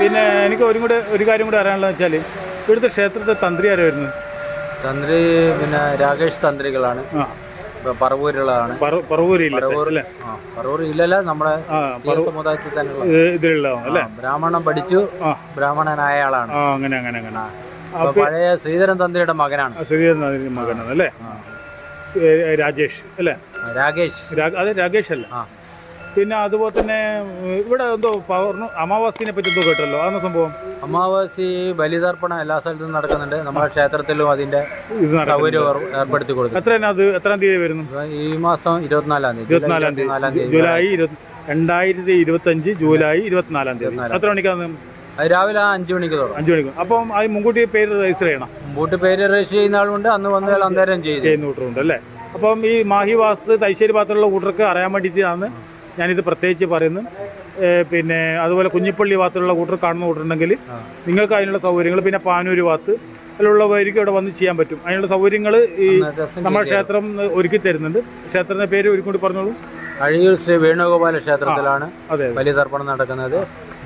പിന്നെ എനിക്ക് ഒരു കൂടെ ഒരു കാര്യം കൂടെ അറിയാനുള്ളത് വെച്ചാൽ ഇവിടുത്തെ ക്ഷേത്രത്തെ തന്ത്രി ആരാ വരുന്നത് തന്ത്രി പിന്നെ രാകേഷ് തന്ത്രികളാണ്. പറവൂരുള്ളതാണ് പറവൂർ ഇല്ലല്ല നമ്മുടെ ഈ സമുദായത്തിൽ തന്നെ ബ്രാഹ്മണം പഠിച്ചു ബ്രാഹ്മണനായ ആളാണ്. അങ്ങനെ അങ്ങനെ അങ്ങനെ. പഴയ ശ്രീധരൻ തന്ത്രിയുടെ മകനാണ്. ശ്രീധരൻ തന്ത്രിയുടെ മകനാണ് അല്ലേ? രാജേഷ് അല്ലേ? രാകേഷ്. അതെ രാകേഷ് അല്ല. പിന്നെ അതുപോലെ തന്നെ ഇവിടെ എന്തോ പൗർണ അമാവാസിനെ പറ്റി എന്തോ കേട്ടല്ലോ. അതെന്ന സംഭവം? അമാവാസി ബലിതർപ്പണം എല്ലാ സ്ഥലത്തും നടക്കുന്നുണ്ട്. നമ്മുടെ ക്ഷേത്രത്തിലും അതിന്റെ സൗകര്യം ഏർ- ഏർപ്പെടുത്തി കൊടുക്കും എത്ര അത്? എത്രാം തീയതി വരുന്നു? ഈ മാസം ഇരുപത്തിനാലാം തീയതി. ഇരുപത്തിനാലാം തീയതി. ജൂലൈ ഇരുപത്തി രണ്ടായിരത്തി ഇരുപത്തഞ്ച് ജൂലൈ ഇരുപത്തിനാലാം തീയതി. എത്ര മണിക്കാണ് രാവിലെ അഞ്ചു മണിക്ക് തുടങ്ങും. അഞ്ചു മണിക്ക്. അപ്പം അത് മുൻകൂട്ടി പേര് രജിസ്റ്റർ ചെയ്യണം. മുൻകൂട്ടി പേര് രജിസ്റ്റർ ചെയ്യുന്ന ആളുണ്ട്. അന്ന് വന്നാൽ അന്നേരം ചെയ്യും. ചെയ്യുന്ന കൂട്ടറുണ്ട് അല്ലേ? അപ്പം ഈ മാഹി വാസ്തു തൈശ്ശേരി ഭാഗത്തുള്ള കൂട്ടർക്ക് അറിയാൻ വേണ്ടിയിട്ടാണ് ഞാനിത് പ്രത്യേകിച്ച് പറയുന്നു. പിന്നെ അതുപോലെ കുഞ്ഞിപ്പള്ളി ഭാഗത്തുള്ള കൂട്ടർ കാണുന്ന കൂട്ടുണ്ടെങ്കിൽ നിങ്ങൾക്ക് അതിനുള്ള സൗകര്യങ്ങൾ പിന്നെ പാനൂര് ഭാഗത്ത് അതിലുള്ളവർക്ക് ഇവിടെ വന്ന് ചെയ്യാൻ പറ്റും. അതിനുള്ള സൗകര്യങ്ങൾ ഈ നമ്മുടെ ക്ഷേത്രം ഒരുക്കി തരുന്നുണ്ട്. ക്ഷേത്രത്തിന്റെ പേര് ഒരുക്കൂടി കൂടി പറഞ്ഞോളൂ. അഴിയൂർ ശ്രീ വേണുഗോപാല ക്ഷേത്രത്തിലാണ് വലിയ തർപ്പണം നടക്കുന്നത്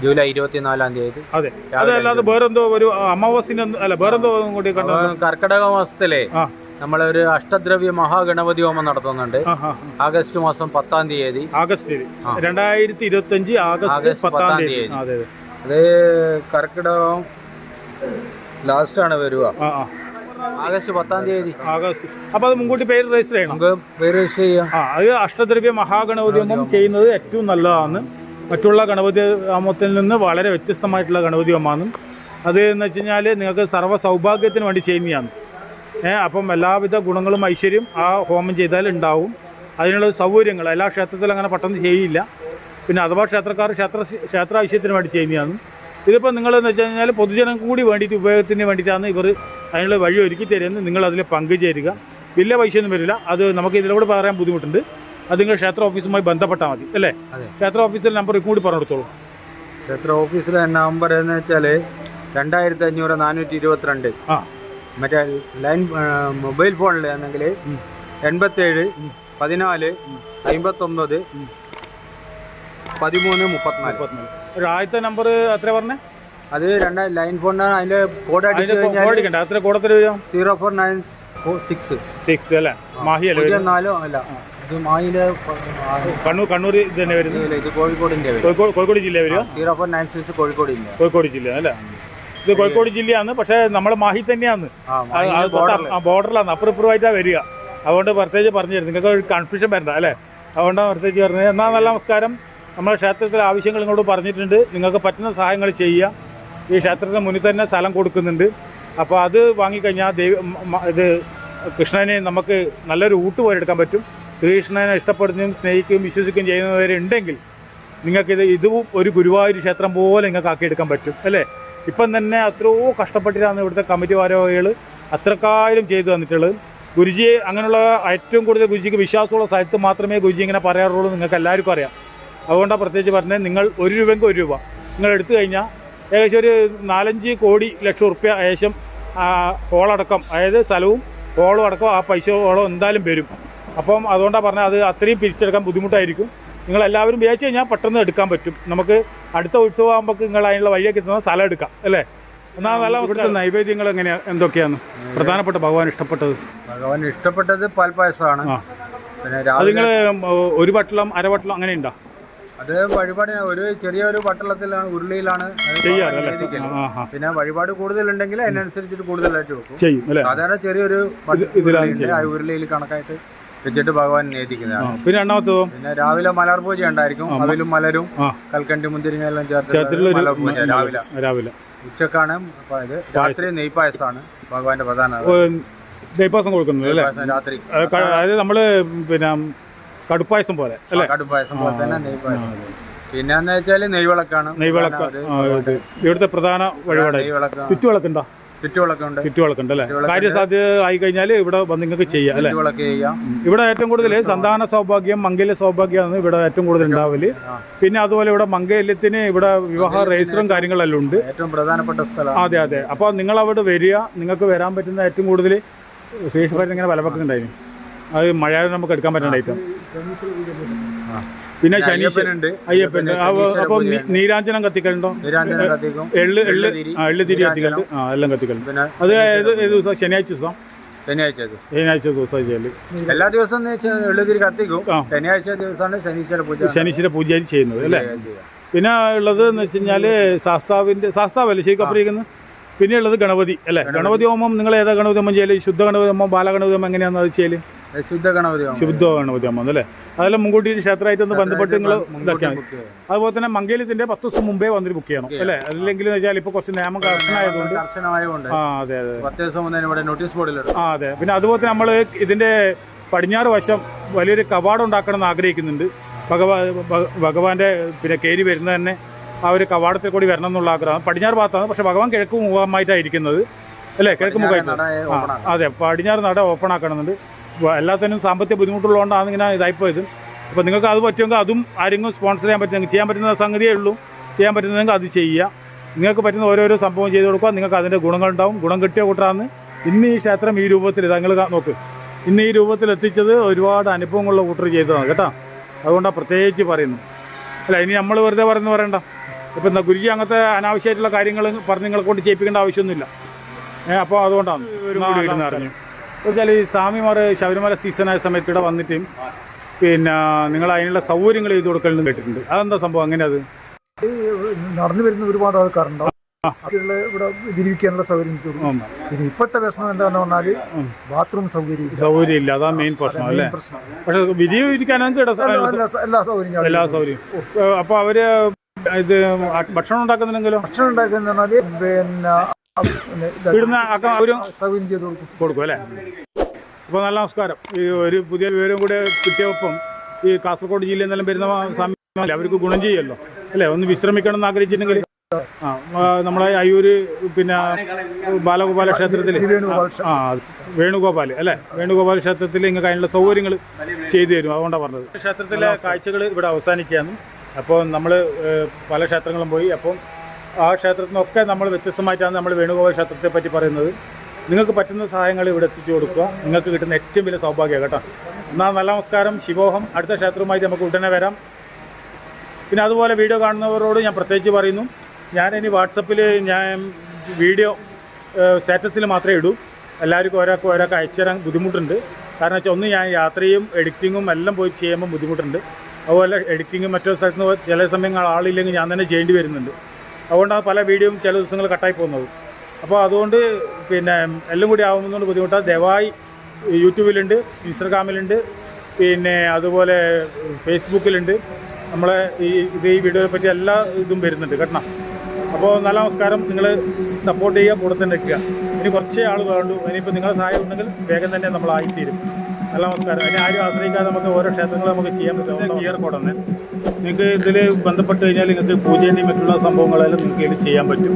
ജൂലൈ ഇരുപത്തിനാലാം തീയതി. അതെ. അതല്ലാതെ വേറെന്തോ ഒരു അമാവാസിന്റെ അല്ല വേറെന്തോ കൂടി കർക്കിടക മാസത്തിലെ നമ്മളൊരു അഷ്ടദ്രവ്യ മഹാഗണപതി ഹോമം നടത്തുന്നുണ്ട്. ആഗസ്റ്റ് മാസം പത്താം തീയതി. ആഗസ്റ്റ് രണ്ടായിരത്തി ഇരുപത്തി അഞ്ച് ആഗസ്റ്റ് പത്താം തീയതി. അതെ കർക്കിടകം ലാസ്റ്റ് ആണ് വരിക. ആഗസ്റ്റ് പത്താം തീയതി. ആഗസ്റ്റ്. അപ്പൊ അത് മുൻകൂട്ടി പേര് രജിസ്റ്റർ ചെയ്യണം. പേര് രജിസ്റ്റർ ചെയ്യാം. അത് അഷ്ടദ്രവ്യ മഹാഗണപതി ഹോമം ചെയ്യുന്നത് ഏറ്റവും നല്ലതാണ് മറ്റുള്ള ഗണപതി ഹോമത്തിൽ നിന്ന് വളരെ വ്യത്യസ്തമായിട്ടുള്ള ഗണപതി ഹോമമാണ്. അത് എന്ന് വെച്ച് കഴിഞ്ഞാൽ നിങ്ങൾക്ക് സർവ സൗഭാഗ്യത്തിന് വേണ്ടി ചെയ്യുന്നതാണ്. അപ്പം എല്ലാവിധ ഗുണങ്ങളും ഐശ്വര്യം ആ ഹോമം ചെയ്താൽ ഉണ്ടാവും. അതിനുള്ള സൗകര്യങ്ങൾ എല്ലാ ക്ഷേത്രത്തിലും അങ്ങനെ പെട്ടെന്ന് ചെയ്യില്ല. പിന്നെ അഥവാ ക്ഷേത്രക്കാർ ക്ഷേത്ര ക്ഷേത്ര ഐശ്വര്യത്തിന് വേണ്ടി ചെയ്യുന്നതാണ്. ഇതിപ്പോൾ നിങ്ങളെന്ന് വെച്ച് കഴിഞ്ഞാൽ പൊതുജനം കൂടി വേണ്ടിയിട്ട് ഉപയോഗത്തിന് വേണ്ടിയിട്ടാണ് ഇവർ അതിനുള്ള വഴി ഒരുക്കി തരുന്നത്. നിങ്ങൾ അതിൽ പങ്കുചേരുക വലിയ ഒന്നും വരില്ല. അത് നമുക്ക് ഇതിലൂടെ പറയാൻ ബുദ്ധിമുട്ടുണ്ട്. അത് നിങ്ങൾ ക്ഷേത്ര ഓഫീസുമായി ബന്ധപ്പെട്ടാൽ മതി. അല്ലേ? ക്ഷേത്ര ഓഫീസിലെ നമ്പർ കൂടി പറഞ്ഞു കൊടുത്തോളൂ ക്ഷേത്ര ഓഫീസിലെ നമ്പർ എന്ന് വെച്ചാൽ രണ്ടായിരത്തി അഞ്ഞൂറ് നാനൂറ്റി ഇരുപത്തിരണ്ട്. ആ. മറ്റേ ലൈൻ മൊബൈൽ ഫോണിൽ ആണെങ്കിൽ എൺപത്തേഴ് പതിനാല് അമ്പത്തൊമ്പത് പതിമൂന്ന് മുപ്പത്തിനാല്. ഒരു ആദ്യത്തെ നമ്പർ എത്ര പറഞ്ഞേ? അത് രണ്ട് ലൈൻ ഫോണിനാണ് അതിന്റെ കോഡ് അടിച്ചു കഴിഞ്ഞാൽ എത്ര zero four nine six. Six അല്ലേ? മാഹി അല്ലേ പൂജ്യം നാലോ അല്ല. ഇത് മായിലെ കണ്ണൂർ കണ്ണൂർ ഇത് തന്നെ വരുന്നത്? ഇത് കോഴിക്കോടിന്റെ വരും കോഴിക്കോട് കോഴിക്കോട് ജില്ല വരിക? സീറോ ഫോർ നയൻ സിക്സ് കോഴിക്കോടിന്റെ കോഴിക്കോട് ജില്ല അല്ലേ? ഇത് കോഴിക്കോട് ജില്ലയാണ് പക്ഷേ നമ്മളെ മാഹി തന്നെയാണ്. ബോർഡറിലാണ് അപ്രൂപ്രൂവായിട്ടാണ് വരിക. അതുകൊണ്ട് പ്രത്യേകിച്ച് പറഞ്ഞു തരും നിങ്ങൾക്ക് ഒരു കൺഫ്യൂഷൻ വരണ്ട അല്ലേ? അതുകൊണ്ടാണ് പ്രത്യേകിച്ച് പറഞ്ഞത് എന്നാൽ നല്ല നമസ്കാരം. നമ്മുടെ ക്ഷേത്രത്തിലെ ആവശ്യങ്ങൾ ഇങ്ങോട്ട് പറഞ്ഞിട്ടുണ്ട്. നിങ്ങൾക്ക് പറ്റുന്ന സഹായങ്ങൾ ചെയ്യുക. ഈ ക്ഷേത്രത്തിന് മുന്നിൽ തന്നെ സ്ഥലം കൊടുക്കുന്നുണ്ട്. അപ്പോൾ അത് വാങ്ങിക്കഴിഞ്ഞാൽ ദൈവ ഇത് കൃഷ്ണനെ നമുക്ക് നല്ലൊരു ഊട്ട് പോലെ എടുക്കാൻ പറ്റും. ശ്രീകൃഷ്ണനെ ഇഷ്ടപ്പെടുന്നതും സ്നേഹിക്കുകയും വിശ്വസിക്കുകയും ചെയ്യുന്നവരുണ്ടെങ്കിൽ നിങ്ങൾക്കിത് ഇതും ഒരു ഗുരുവായൂർ ക്ഷേത്രം പോലെ നിങ്ങൾക്ക് ആക്കിയെടുക്കാൻ പറ്റും അല്ലേ? ഇപ്പം തന്നെ അത്രയോ കഷ്ടപ്പെട്ടിട്ടാണ് ഇവിടുത്തെ കമ്മിറ്റി ഭാരവാഹികൾ അത്രക്കായാലും ചെയ്തു തന്നിട്ടുള്ളത്. ഗുരുജിയെ അങ്ങനെയുള്ള ഏറ്റവും കൂടുതൽ ഗുരുജിക്ക് വിശ്വാസമുള്ള സ്ഥലത്ത് മാത്രമേ ഗുരുജി ഇങ്ങനെ പറയാറുള്ളൂ നിങ്ങൾക്ക് എല്ലാവർക്കും അറിയാം. അതുകൊണ്ടാണ് പ്രത്യേകിച്ച് പറഞ്ഞത് നിങ്ങൾ ഒരു രൂപയ്ക്ക് ഒരു രൂപ. നിങ്ങൾ എടുത്തു കഴിഞ്ഞാൽ ഏകദേശം ഒരു നാലഞ്ച് കോടി ലക്ഷം റുപ്യ ഏകദേശം ഹോളടക്കം അതായത് സ്ഥലവും ഹോളും അടക്കം ആ പൈസ ഹോളും എന്തായാലും വരും. അപ്പം അതുകൊണ്ടാണ് പറഞ്ഞത് അത് അത്രയും പിരിച്ചെടുക്കാൻ ബുദ്ധിമുട്ടായിരിക്കും. നിങ്ങൾ എല്ലാവരും വിചാരിച്ചു കഴിഞ്ഞാൽ പെട്ടെന്ന് എടുക്കാൻ പറ്റും. നമുക്ക് അടുത്ത ഉത്സവം ആകുമ്പോൾ നിങ്ങൾ അതിനുള്ള വഴിയൊക്കെ എത്തുന്ന സ്ഥലം എടുക്കാം അല്ലേ? എന്നാൽ നല്ല ഇവിടുത്തെ നൈവേദ്യങ്ങൾ എങ്ങനെയാണ് എന്തൊക്കെയാണ്? പ്രധാനപ്പെട്ട ഭഗവാൻ ഇഷ്ടപ്പെട്ടത്? ഭഗവാൻ ഇഷ്ടപ്പെട്ടത് പാൽപ്പായസമാണ് അത് നിങ്ങൾ ഒരു വട്ടളം അരവട്ടളം അങ്ങനെ ഉണ്ടോ അത് വഴിപാട് ഒരു ചെറിയൊരു പട്ടളത്തിലാണ് ഉരുളിയിലാണ്. പിന്നെ വഴിപാട് കൂടുതലുണ്ടെങ്കിൽ അതിനനുസരിച്ചിട്ട് കൂടുതലായിട്ട് വെക്കും. ചെയ്യും അല്ലേ? സാധാരണ ചെറിയൊരു ഉരുളിയിൽ കണക്കായിട്ട് വെച്ചിട്ട് ഭഗവാൻ നേദിക്കുന്നതാണ് പിന്നെ രണ്ടാമത്തതോ? പിന്നെ രാവിലെ മലർ പൂജ ഉണ്ടായിരിക്കും. അതിലും മലരും കൽക്കണ്ടി മുന്തിരിങ്ങ എല്ലാം പൂജ രാവിലെ. രാവിലെ. ഉച്ചക്കാണ് ഇത്. രാത്രി നെയ്പായസമാണ് ഭഗവാന്റെ പ്രധാന നെയ്പായസം കൊടുക്കുന്നത് അല്ലേ? രാത്രി. അതായത് നമ്മൾ പിന്നെ കടുപ്പായസം പോലെ അല്ലേ? കടുപ്പായസം പോലെ തന്നെ നെയ്പായസം. പിന്നെ എന്ന് വെച്ചാൽ നെയ്വിളക്കാണ്. നെയ്വിളക്ക്. ഇവിടുത്തെ പ്രധാന വഴിപാട്. നെയ്വിളക്ക്. ചുറ്റുവിളക്കുണ്ടോ ചുറ്റുവിളക്കുണ്ട് അല്ലേ കാര്യസാധ്യത ആയി കഴിഞ്ഞാൽ ഇവിടെ വന്ന് നിങ്ങൾക്ക് ചെയ്യാം അല്ലേ ചുറ്റുവിളക്ക് ചെയ്യാം ഇവിടെ ഏറ്റവും കൂടുതൽ സന്താന സൗഭാഗ്യം മംഗല്യ സൗഭാഗ്യമാണ് ഇവിടെ ഏറ്റവും കൂടുതൽ ഉണ്ടാവൽ പിന്നെ അതുപോലെ ഇവിടെ മംഗല്യത്തിന് ഇവിടെ വിവാഹ രജിസ്റ്ററും കാര്യങ്ങളെല്ലാം ഉണ്ട് ഏറ്റവും പ്രധാനപ്പെട്ട സ്ഥലം അതെ അതെ അപ്പോൾ നിങ്ങൾ അവിടെ വരിക നിങ്ങൾക്ക് വരാൻ പറ്റുന്ന ഏറ്റവും കൂടുതൽ ശേഷിപ്പായിട്ട് ഇങ്ങനെ വിലവെക്കുന്നുണ്ടായിരുന്നു അത് മഴ നമുക്ക് എടുക്കാൻ പറ്റുന്ന ഐറ്റം പിന്നെ അയ്യപ്പനുണ്ട്. അയ്യപ്പൻ. അപ്പോൾ നീരാഞ്ജനം കത്തിക്കലുണ്ടോ? എള്ള് എള്ള് ആ എള്ളുതിരി കത്തിക്കലുണ്ട്. ആ എല്ലാം കത്തിക്കലുണ്ട്. അത് ഏത് ഏത് ദിവസം? ശനിയാഴ്ച ദിവസം? ശനിയാഴ്ച ദിവസം. ശനിയാഴ്ച ദിവസം ചെയ്യൽ. എല്ലാ ദിവസവും തിരി എള്ളുതിരി കത്തിക്കും ശനിയാഴ്ച ദിവസമാണ് ശനീശ്വര പൂജ. ശനീശ്വര പൂജയായി ചെയ്യുന്നത് അല്ലേ? പിന്നെ ഉള്ളത് എന്ന് വെച്ച് കഴിഞ്ഞാൽ ശാസ്താവിന്റെ ശാസ്താവല്ലേ ശരിക്കും പിന്നെ ഉള്ളത് ഗണപതി അല്ലേ? ഗണപതി. ഹോമം നിങ്ങൾ ഏതാ ഗണപതി ഹോമം ചെയ്യൽ? ശുദ്ധ ഗണപതി ഹോമം ബാലഗണപതി ഹോമം എങ്ങനെയാണെന്ന് അത് ചെയ്യൽ? ശുദ്ധ ഗണപതി അമ്മ ശുദ്ധ ഗണപതി ഹോമം അല്ലേ അതെല്ലാം മുൻകൂട്ടി ക്ഷേത്രമായിട്ടൊന്ന് ബന്ധപ്പെട്ട് നിങ്ങൾ ഇതാക്കിയാണ് അതുപോലെ തന്നെ മംഗലത്തിന്റെ പത്ത് ദിവസം മുമ്പേ വന്നിട്ട് ബുക്ക് ചെയ്യണം അല്ലേ? അല്ലെങ്കിൽ ഇപ്പൊ വെച്ചാൽ കുറച്ച് നിയമം കർശനമായതുകൊണ്ട്. കർശനമായതുകൊണ്ട്. ആ അതെ അതെ. പത്ത് ദിവസം മുന്നേ ഇവിടെ നോട്ടീസ് ബോർഡിലിടും ആ അതെ. പിന്നെ അതുപോലെ തന്നെ നമ്മൾ ഇതിന്റെ പടിഞ്ഞാറ് വശം വലിയൊരു കവാടം ഉണ്ടാക്കണം എന്ന് ആഗ്രഹിക്കുന്നുണ്ട്. ഭഗവാ ഭഗവാന്റെ പിന്നെ കയറി വരുന്ന തന്നെ ആ ഒരു കവാടത്തിൽ കൂടി വരണം എന്നുള്ള ആഗ്രഹം. പടിഞ്ഞാറ് ഭാഗത്താണ് പക്ഷെ ഭഗവാൻ കിഴക്ക് മുഖമായിട്ടാണ് ഇരിക്കുന്നത്. അല്ലേ? കിഴക്ക് മുഖമായിട്ട്. അതെ. പടിഞ്ഞാറ് നട ഓപ്പൺ ആക്കണമെന്നുണ്ട്. എല്ലാത്തിനും സാമ്പത്തിക ബുദ്ധിമുട്ടുള്ളതുകൊണ്ടാണ് ഇങ്ങനെ ഇതായിപ്പോയത്. അപ്പോൾ നിങ്ങൾക്ക് അത് പറ്റുമെങ്കിൽ അതും ആരെങ്കിലും സ്പോൺസർ ചെയ്യാൻ പറ്റുമെങ്കിൽ ചെയ്യാൻ പറ്റുന്ന സംഗതിയേ ഉള്ളൂ. ചെയ്യാൻ പറ്റുന്നതെങ്കിൽ അത് ചെയ്യുക. നിങ്ങൾക്ക് പറ്റുന്ന ഓരോരോ സംഭവം ചെയ്ത് കൊടുക്കുക. നിങ്ങൾക്ക് അതിന്റെ ഗുണങ്ങളുണ്ടാവും ഗുണം കിട്ടിയ കൂട്ടാന്ന് ഇന്ന് ഈ ക്ഷേത്രം ഈ രൂപത്തിൽ നിങ്ങൾ നോക്ക്. ഇന്ന് ഈ രൂപത്തിൽ എത്തിച്ചത് ഒരുപാട് അനുഭവങ്ങളുള്ള കൂട്ടർ ചെയ്തതാണ് കേട്ടോ. അതുകൊണ്ടാണ് പ്രത്യേകിച്ച് പറയുന്നു. അല്ല ഇനി നമ്മൾ വെറുതെ പറയുന്നു പറയണ്ട. ഇപ്പം എന്താ ഗുരുജി അങ്ങനത്തെ അനാവശ്യമായിട്ടുള്ള കാര്യങ്ങൾ പറഞ്ഞ് നിങ്ങളെ കൊണ്ട് ചെയ്യിപ്പിക്കേണ്ട ആവശ്യമൊന്നുമില്ല. അപ്പോൾ അതുകൊണ്ടാണ്. അറിഞ്ഞു. വെച്ചാൽ ഈ സ്വാമിമാർ ശബരിമല സീസണായ സമയത്ത് ഇവിടെ വന്നിട്ട് പിന്നെ നിങ്ങൾ അതിനുള്ള സൗകര്യങ്ങൾ ചെയ്ത് കൊടുക്കലെന്ന് കേട്ടിട്ടുണ്ട്. അതെന്താ സംഭവം? അങ്ങനെ അത്? നടന്നു വരുന്ന ഒരുപാട് ആൾക്കാരുണ്ടാവും. അപ്പൊ ഇവിടെ വിരിവിക്കാനുള്ള സൗകര്യം ചെയ്തു ഉം. പിന്നെ ഇപ്പോഴത്തെ പ്രശ്നം എന്താണെന്ന് പറഞ്ഞാൽ ബാത്റൂം സൗകര്യം സൗകര്യം ഇല്ല അതാ മെയിൻ പ്രശ്നം അല്ലേ? പക്ഷെ എല്ലാ എല്ലാ- എല്ലാ സൗകര്യങ്ങളും എല്ലാ സൗകര്യം അപ്പോൾ അവർ ഇത് ഭക്ഷണം ഉണ്ടാക്കുന്നില്ലെങ്കിലോ ഭക്ഷണം ഉണ്ടാക്കുന്ന പറഞ്ഞാൽ പിന്നെ ഇവിടുന്ന് അക്ക അവരും സൗകര്യം ചെയ്ത് കൊടുക്കും. കൊടുക്കും അല്ലേ? അപ്പോൾ നല്ല നമസ്കാരം. ഈ ഒരു പുതിയ വിവരം കൂടെ കിട്ടിയപ്പം ഈ കാസർഗോഡ് ജില്ലയിൽ നിന്നെല്ലാം വരുന്ന സമയം അവർക്ക് ഗുണം ചെയ്യല്ലോ അല്ലേ? ഒന്ന് വിശ്രമിക്കണം എന്ന് ആഗ്രഹിച്ചിട്ടുണ്ടെങ്കിൽ ആ നമ്മളെ അയ്യൂര് പിന്നെ ബാലഗോപാല ക്ഷേത്രത്തിൽ ആ വേണുഗോപാൽ അല്ലേ? വേണുഗോപാൽ ക്ഷേത്രത്തിൽ നിങ്ങൾക്ക് അതിനുള്ള സൗകര്യങ്ങൾ ചെയ്തു തരും അതുകൊണ്ടാണ് പറഞ്ഞത്. ക്ഷേത്രത്തിലെ കാഴ്ചകൾ ഇവിടെ അവസാനിക്കുകയാണ്. അപ്പോൾ നമ്മൾ പല ക്ഷേത്രങ്ങളും പോയി. അപ്പം ആ ക്ഷേത്രത്തിൽ നിന്നൊക്കെ നമ്മൾ വ്യത്യസ്തമായിട്ടാണ് നമ്മൾ വേണുഗോപാൽ ക്ഷേത്രത്തെ പറ്റി പറയുന്നത്. നിങ്ങൾക്ക് പറ്റുന്ന സഹായങ്ങൾ ഇവിടെ എത്തിച്ചു കൊടുക്കുക. നിങ്ങൾക്ക് കിട്ടുന്ന ഏറ്റവും വലിയ സൗഭാഗ്യം കേട്ടോ. എന്നാൽ നല്ല നമസ്കാരം. ശിവോഹം. അടുത്ത ക്ഷേത്രവുമായിട്ട് നമുക്ക് ഉടനെ വരാം. പിന്നെ അതുപോലെ വീഡിയോ കാണുന്നവരോട് ഞാൻ പ്രത്യേകിച്ച് പറയുന്നു. ഞാൻ ഇനി വാട്സപ്പിൽ ഞാൻ വീഡിയോ സ്റ്റാറ്റസിൽ മാത്രമേ ഇടൂ. എല്ലാവർക്കും ഒരാൾക്ക് ഒരാൾക്ക് അയച്ചു തരാൻ ബുദ്ധിമുട്ടുണ്ട്. കാരണം വെച്ചാൽ ഒന്ന് ഞാൻ യാത്രയും എഡിറ്റിങ്ങും എല്ലാം പോയി ചെയ്യുമ്പോൾ ബുദ്ധിമുട്ടുണ്ട്. അതുപോലെ എഡിറ്റിങ്ങും മറ്റൊരു സ്ഥലത്ത് നിന്ന് ചില സമയങ്ങൾ ആളില്ലെങ്കിൽ ഞാൻ തന്നെ ചെയ്യേണ്ടി വരുന്നുണ്ട്. അതുകൊണ്ടാണ് പല വീഡിയോയും ചില ദിവസങ്ങൾ കട്ടായി പോകുന്നത്. അപ്പോൾ അതുകൊണ്ട് പിന്നെ എല്ലാം കൂടി ആവുന്നതുകൊണ്ട് ബുദ്ധിമുട്ടാണ് ദയവായി യൂട്യൂബിലുണ്ട് ഇൻസ്റ്റഗ്രാമിലുണ്ട് പിന്നെ അതുപോലെ ഫേസ്ബുക്കിലുണ്ട്. നമ്മളെ ഈ ഇത് ഈ വീഡിയോയെ പറ്റി എല്ലാ ഇതും വരുന്നുണ്ട് കേട്ടോ. അപ്പോൾ നല്ല നമസ്കാരം. നിങ്ങൾ സപ്പോർട്ട് ചെയ്യുക കൂടെ തന്നെ നിൽക്കുക. ഇനി കുറച്ചേ ആൾ വേണ്ടു ഇനിയിപ്പോൾ നിങ്ങളുടെ സഹായം ഉണ്ടെങ്കിൽ വേഗം തന്നെ നമ്മൾ ആയിത്തീരും നല്ല നമസ്കാരം. അതിനെ ആരും ആശ്രയിക്കാതെ നമുക്ക് ഓരോ ക്ഷേത്രങ്ങൾ നമുക്ക് ചെയ്യാൻ പറ്റും. ക്ലിയർ കോഡാണ് നിങ്ങൾക്ക് ഇതിൽ ബന്ധപ്പെട്ട് കഴിഞ്ഞാൽ നിങ്ങൾക്ക് പൂജേന്റെയും മറ്റുള്ള സംഭവങ്ങളെല്ലാം നിങ്ങൾക്ക് ഇതിൽ ചെയ്യാൻ പറ്റും.